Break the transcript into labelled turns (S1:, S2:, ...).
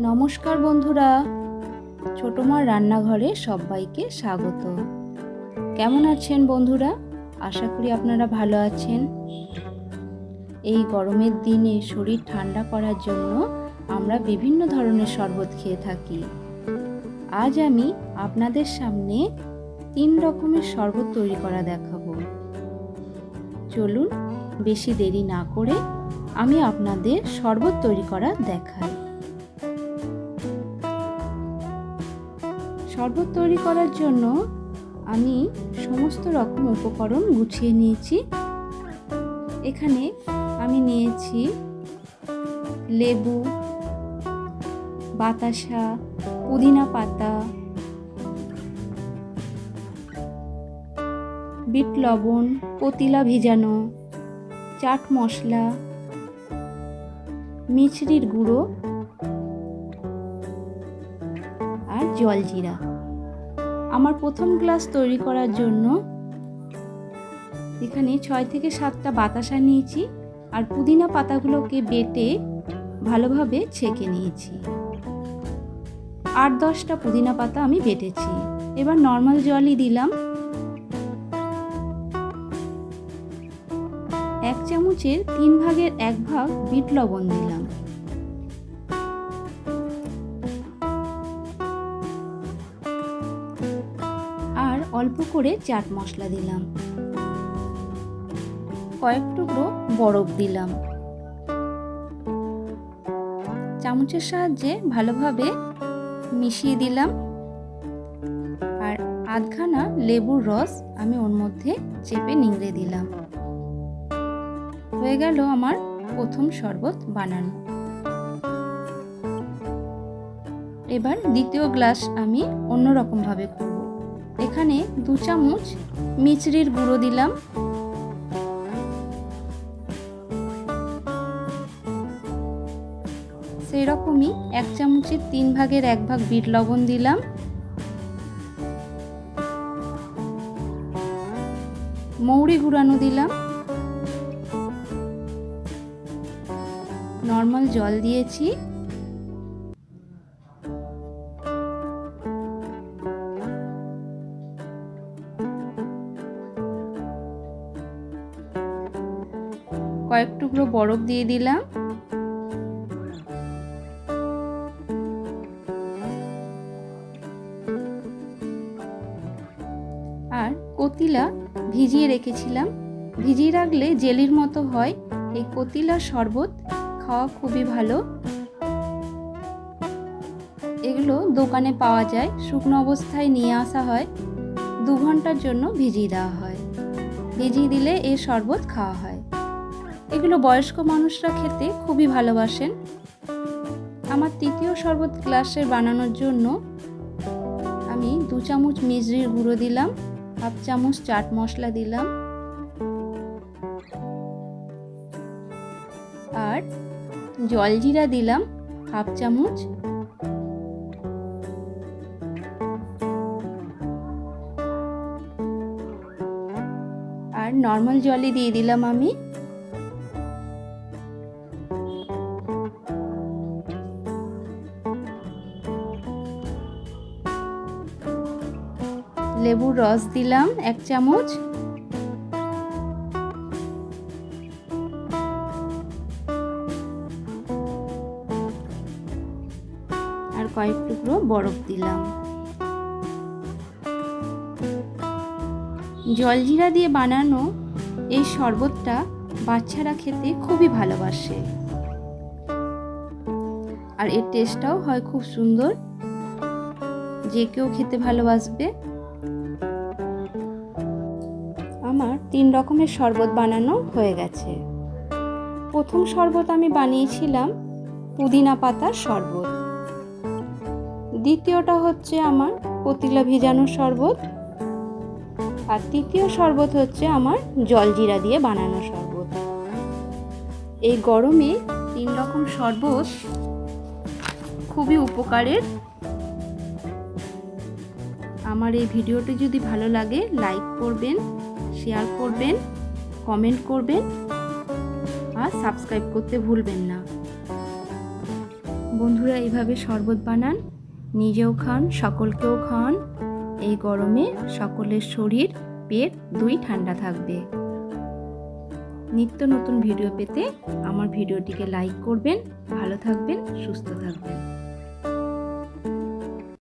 S1: নমস্কার বন্ধুরা। ছোটোমার রান্নাঘরে সবাইকে স্বাগত। কেমন আছেন বন্ধুরা? আশা করি আপনারা ভালো আছেন। এই গরমের দিনে শরীর ঠান্ডা করার জন্য আমরা বিভিন্ন ধরনের শরবত খেয়ে থাকি। আজ আমি আপনাদের সামনে তিন রকমের শরবত তৈরি করা দেখাবো। চলুন, বেশি দেরি না করে আমি আপনাদের শরবত তৈরি করা দেখাই। শরবত তৈরি করার জন্য আমি সমস্ত রকম উপকরণ গুছিয়ে নিয়েছি। এখানে আমি নিয়েছি লেবু, বাতাসা, পুদিনা পাতা, বিট লবণ, পতিলা ভিজানো, চাট মশলা, মিছরির গুঁড়ো জলজিরা আমার প্রথম গ্লাস তৈরি করার জন্য এখানে ছয় থেকে সাতটা বাতাসা নিয়েছি আর পুদিনা পাতাগুলোকে বেটে ভালোভাবে ছেঁকে নিয়েছি। আট দশটা পুদিনা পাতা আমি বেটেছি। এবার নর্মাল জলই দিলাম। এক চামচের তিন ভাগের এক ভাগ বিট লবণ দিলাম। অল্প করে চাট মশলা দিলাম। কয়েক টুকরো বরফ দিলাম। চামচের সাহায্যে ভালোভাবে মিশিয়ে দিলাম। আর আধখানা লেবুর রস আমি ওর মধ্যে চেপে নিংড়ে দিলাম। হয়ে গেল আমার প্রথম শরবত বানানো। এবার দ্বিতীয় গ্লাস আমি অন্যরকমভাবে করব। এখানে দু চামচ মিচড়ির গুঁড়ো দিলাম। সেই রকমই এক চামচের তিন ভাগের এক ভাগ বিট লবণ দিলাম। মৌরি গুঁড়ানো দিলাম। নর্মাল জল দিয়েছি। কয়েক টুকরো বরফ দিয়ে দিলাম। আর কতিলা ভিজিয়ে রেখেছিলাম। ভিজিয়ে রাখলে জেলির মতো হয়। এই কতিলা শরবত খাওয়া খুবই ভালো। এগুলো দোকানে পাওয়া যায়। শুকনো অবস্থায় নিয়ে আসা হয়। দু ঘণ্টার জন্য ভিজিয়ে দেওয়া হয়। ভিজিয়ে দিলে এই শরবত খাওয়া হয়। এগুলো বয়স্ক মানুষরা খেতে খুবই ভালোবাসেন। আমার তৃতীয় শরবত গ্লাসের বানানোর জন্য আমি দু চামচ মিজরির গুঁড়ো দিলাম, হাফ চামচ চাট মশলা দিলাম। আর জলজিরা দিলাম, হাফ চামচ। আর নর্মাল জলই দিয়ে দিলাম আমি। লেবুর রস দিলাম এক চামচ। আর কয়েক টুকরো বরফ দিলাম। জলজিরা দিয়ে বানানো এই শরবতটা বাচ্চারা খেতে খুবই ভালোবাসে। আর এর টেস্টটাও হয় খুব সুন্দর। যে কেউ খেতে ভালোবাসবে। আমার তিন রকমের শরবত বানানো হয়ে গেছে। প্রথম শরবত আমি বানিয়েছিলাম পুদিনা পাতার শরবত। দ্বিতীয়টা হচ্ছে আমার পতিলা ভিজানো শরবত। আর তৃতীয় শরবত হচ্ছে আমার জলজিরা দিয়ে বানানো শরবত। এই গরমে তিন রকম শরবত খুবই উপকারের। আমার এই ভিডিওটি যদি ভালো লাগে, লাইক করবেন শেয়ার করবেন কমেন্ট করবেন, আর সাবস্ক্রাইব করতে ভুলবেন না। বন্ধুরা, এভাবে শরবত বানান, নিজেও খান, সকলকেও খান। এই গরমে সকলের শরীর, পেট দুই ঠান্ডা থাকবে। নিত্য নতুন ভিডিও পেতে আমার ভিডিওটিকে লাইক করবেন, ভালো থাকবেন, সুস্থ থাকবেন।